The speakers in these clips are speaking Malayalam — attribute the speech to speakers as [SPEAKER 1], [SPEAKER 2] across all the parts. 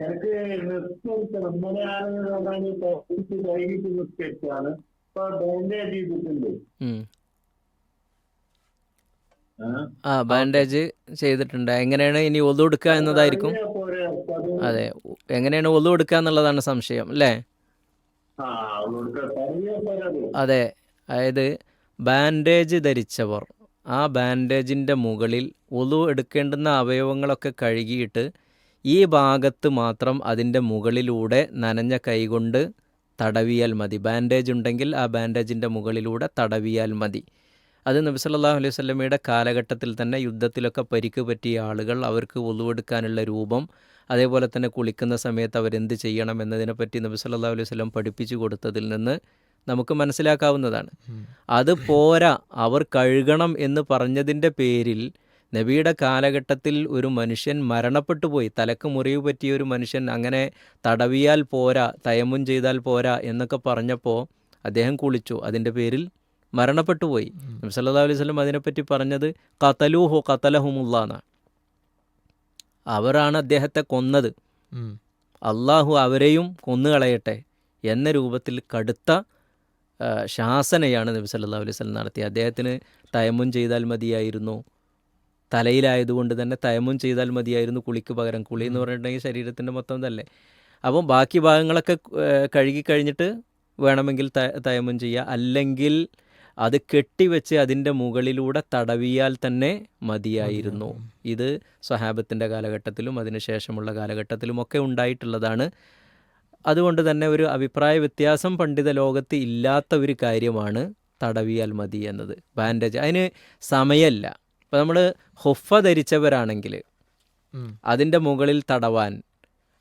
[SPEAKER 1] എനിക്ക് ഇന്നലെ ഞാൻ കുറച്ച് വൈകിട്ട് നിസ്കരിച്ചാണ് ഇപ്പൊ ബാൻഡേജ് ചെയ്തിട്ടുണ്ട്. ആ?
[SPEAKER 2] ബാൻഡേജ് ചെയ്തിട്ടുണ്ട്. എങ്ങനെയാണ് ഇനി ഒതു എടുക്കുക എന്നതായിരിക്കും? അതെ എങ്ങനെയാണ് ഒതു എടുക്കുക എന്നുള്ളതാണ് സംശയം അല്ലേ?
[SPEAKER 1] അതെ.
[SPEAKER 2] അതായത് ബാൻഡേജ് ധരിച്ചവർ ആ ബാൻഡേജിന്റെ മുകളിൽ ഒതു എടുക്കേണ്ടുന്ന അവയവങ്ങളൊക്കെ കഴുകിയിട്ട് ഈ ഭാഗത്ത് മാത്രം അതിന്റെ മുകളിലൂടെ നനഞ്ഞ കൈകൊണ്ട് തടവിയാൽ മതി. ബാൻഡേജ് ഉണ്ടെങ്കിൽ ആ ബാൻഡേജിന്റെ മുകളിലൂടെ തടവിയാൽ മതി. അത് നബി അലൈഹി വസല്ലമയുടെ കാലഘട്ടത്തിൽ തന്നെ യുദ്ധത്തിലൊക്കെ പരിക്ക് പറ്റിയ ആളുകൾ അവർക്ക് ഒളിവെടുക്കാനുള്ള രൂപം അതേപോലെ തന്നെ കുളിക്കുന്ന സമയത്ത് അവരെന്ത് ചെയ്യണം എന്നതിനെപ്പറ്റി നബി സല്ലല്ലാഹു അലൈഹി സ്വലം പഠിപ്പിച്ചു കൊടുത്തതിൽ നിന്ന് നമുക്ക് മനസ്സിലാക്കാവുന്നതാണ്. അത് പോരാ അവർ കഴുകണം എന്ന് പറഞ്ഞതിന്റെ പേരിൽ നബിയുടെ കാലഘട്ടത്തിൽ ഒരു മനുഷ്യൻ മരണപ്പെട്ടു പോയി തലക്ക് മുറിവ് പറ്റിയ ഒരു മനുഷ്യൻ അങ്ങനെ തടവിയാൽ പോരാ തയമ്മും ചെയ്താൽ പോരാ എന്നൊക്കെ പറഞ്ഞപ്പോൾ അദ്ദേഹം കുളിച്ചു. അതിന്റെ പേരിൽ മരണപ്പെട്ടു പോയി നബി സല്ലല്ലാഹു അലൈഹി സ്വലം അതിനെപ്പറ്റി പറഞ്ഞത് കതലൂഹു കതലഹുമുല്ലാന്നാണ് അവരാണ് അദ്ദേഹത്തെ കൊന്നത്. അള്ളാഹു അവരെയും കൊന്നുകളയട്ടെ എന്ന രൂപത്തിൽ കടുത്ത ശാസനയാണ് നബി സല്ലാ അലൈഹി സ്വലം നടത്തിയത്. അദ്ദേഹത്തിന് തയമും ചെയ്താൽ മതിയായിരുന്നു. തലയിലായതുകൊണ്ട് തന്നെ തയമും ചെയ്താൽ മതിയായിരുന്നു കുളിക്ക് പകരം. കുളി എന്ന് പറഞ്ഞിട്ടുണ്ടെങ്കിൽ ശരീരത്തിന്റെ മൊത്തം ഇതല്ലേ. അപ്പം ബാക്കി ഭാഗങ്ങളൊക്കെ കഴുകി കഴിഞ്ഞിട്ട് വേണമെങ്കിൽ ത തയമം ചെയ്യുക. അല്ലെങ്കിൽ അത് കെട്ടിവെച്ച് അതിന്റെ മുകളിലൂടെ തടവിയാൽ തന്നെ മതിയായിരുന്നു. ഇത് സ്വഹാബത്തിന്റെ കാലഘട്ടത്തിലും അതിനുശേഷമുള്ള കാലഘട്ടത്തിലും ഒക്കെ ഉണ്ടായിട്ടുള്ളതാണ്. അതുകൊണ്ട് തന്നെ ഒരു അഭിപ്രായ വ്യത്യാസം പണ്ഡിത ലോകത്ത് ഇല്ലാത്ത ഒരു കാര്യമാണ് തടവിയാൽ മതി എന്നത്. ബാൻഡേജ്. അതിന് സമയമല്ല. ഇപ്പോൾ നമ്മൾ ഹുഫ ധരിച്ചവരാണെങ്കിൽ
[SPEAKER 3] അതിന്റെ
[SPEAKER 2] അതിന്റെ മുകളിൽ തടവാൻ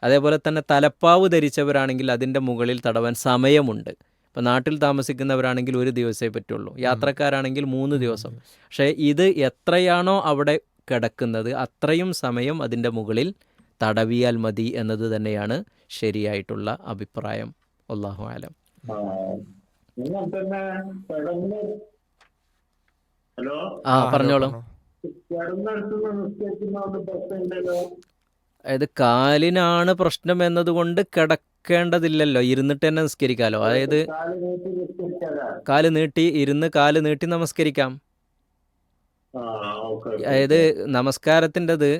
[SPEAKER 2] അതേപോലെ തന്നെ തലപ്പാവ് ധരിച്ചവരാണെങ്കിൽ അതിന്റെ മുകളിൽ തടവാൻ സമയമുണ്ട്. ഇപ്പൊ നാട്ടിൽ താമസിക്കുന്നവരാണെങ്കിൽ ഒരു ദിവസമേ പറ്റുള്ളൂ. യാത്രക്കാരാണെങ്കിൽ മൂന്ന് ദിവസം. പക്ഷേ ഇത് എത്രയാണോ അവിടെ കിടക്കുന്നത് അത്രയും സമയം അതിന്റെ മുകളിൽ തടവിയാൽ മതി എന്നത് തന്നെയാണ് ശരിയായിട്ടുള്ള അഭിപ്രായം. അള്ളാഹു ആലം
[SPEAKER 1] ആ. ഹലോ?
[SPEAKER 2] ആ പറഞ്ഞോളൂ. അതായത് കാലിനാണ് പ്രശ്നം എന്നതുകൊണ്ട് കിടക്കേണ്ടതില്ലല്ലോ. ഇരുന്നിട്ട് തന്നെ നമസ്കരിക്കാലോ അതായത്
[SPEAKER 1] കാൽ നീട്ടി
[SPEAKER 2] ഇരുന്ന് കാൽ നീട്ടി നമസ്കരിക്കാം. അതായത് നമസ്കാരത്തിന്റെത്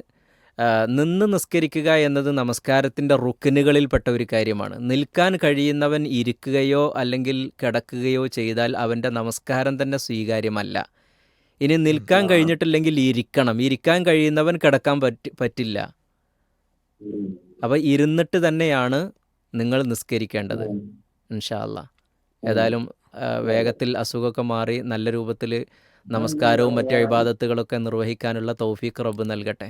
[SPEAKER 2] നിന്ന് നിസ്കരിക്കുക എന്നത് നമസ്കാരത്തിന്റെ റുക്കിനുകളിൽപ്പെട്ട ഒരു കാര്യമാണ്. നിൽക്കാൻ കഴിയുന്നവൻ ഇരിക്കുകയോ അല്ലെങ്കിൽ കിടക്കുകയോ ചെയ്താൽ അവന്റെ നമസ്കാരം തന്നെ സ്വീകാര്യമല്ല. ഇനി നിൽക്കാൻ കഴിഞ്ഞിട്ടില്ലെങ്കിൽ ഇരിക്കണം. ഇരിക്കാൻ കഴിയുന്നവൻ കിടക്കാൻ പറ്റി പറ്റില്ല. അപ്പോൾ ഇരുന്നിട്ട് തന്നെയാണ് നിങ്ങൾ നിസ്കരിക്കേണ്ടത് ഇൻഷാല്ല ഏതായാലും വേഗത്തിൽ അസുഖമൊക്കെ മാറി നല്ല രൂപത്തിൽ നമസ്കാരവും മറ്റു അഭിബാധത്തുകളൊക്കെ നിർവഹിക്കാനുള്ള തൗഫീഖ് റബ്ബ് നൽകട്ടെ.